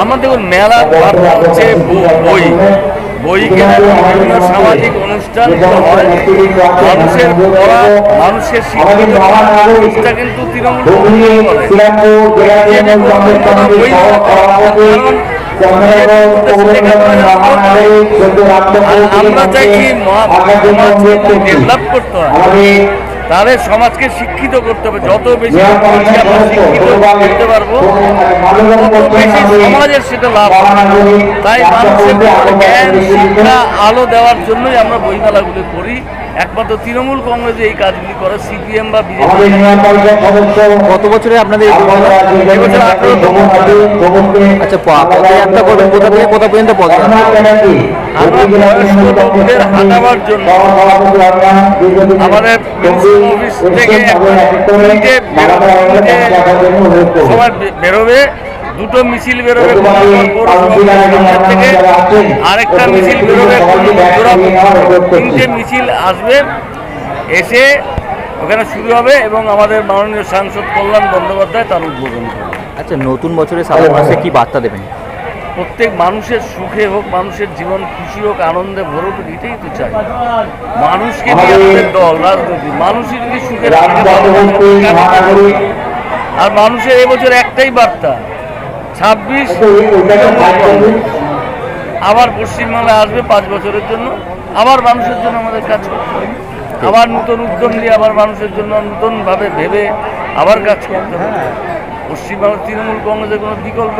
আমার দেখুন মেলা হচ্ছে বই। বই কেনার বিভিন্ন সামাজিক অনুষ্ঠান হয়। মানুষের পড়া মানুষের শিক্ষিত করার কিন্তু তৃণমূল আমরা চাইছি ডেভেলপ করতে হয়। তাহলে সমাজকে শিক্ষিত করতে হবে। যত বেশি আমরা শিক্ষিত করতে পারব তত বেশি সমাজের সেটা লাভ তাই মানুষের জ্ঞান শিক্ষা আলো দেওয়ার জন্যই আমরা বইমেলাগুলি করি। একমাত্র তৃণমূল কংগ্রেস এই কাজগুলি করে সিপিএম বা বিজেপি। কত বছরে আপনাদের আচ্ছা পদযাত্রা করবেন কোথা থেকে কোথা পর্যন্ত পদযাত্রা আমরা বয়স্ক লোকদের হাঁটাবার জন্য। আমাদের অফিস থেকে সবার বেরোবে, দুটো মিছিল বেরোবে থেকে আরেকটা মিছিল বেরোবে তিনটে মিছিল আসবে, এসে ওখানে শুরু হবে এবং আমাদের মাননীয় সাংসদ কল্যাণ বন্দ্যোপাধ্যায় তার উদ্বোধন করবে। আচ্ছা নতুন বছরে সারা মাসে কি বার্তা দেবেন? প্রত্যেক মানুষের সুখে হোক মানুষের জীবন খুশি হোক আনন্দে ভরুক এটাই তো চাই। মানুষকে দল রাজনীতি মানুষই যদি সুখে আর মানুষের এবছর একটাই বার্তা ছাব্বিশ আবার পশ্চিমবাংলায় আসবে পাঁচ বছরের জন্য আবার মানুষের জন্য আমাদের কাজ করতে হবে। আবার নতুন উদ্যম নিয়ে আবার মানুষের জন্য নতুনভাবে ভেবে আবার কাজ করতে হবে। পশ্চিমবাংলা তৃণমূল কংগ্রেসের কোনো বিকল্প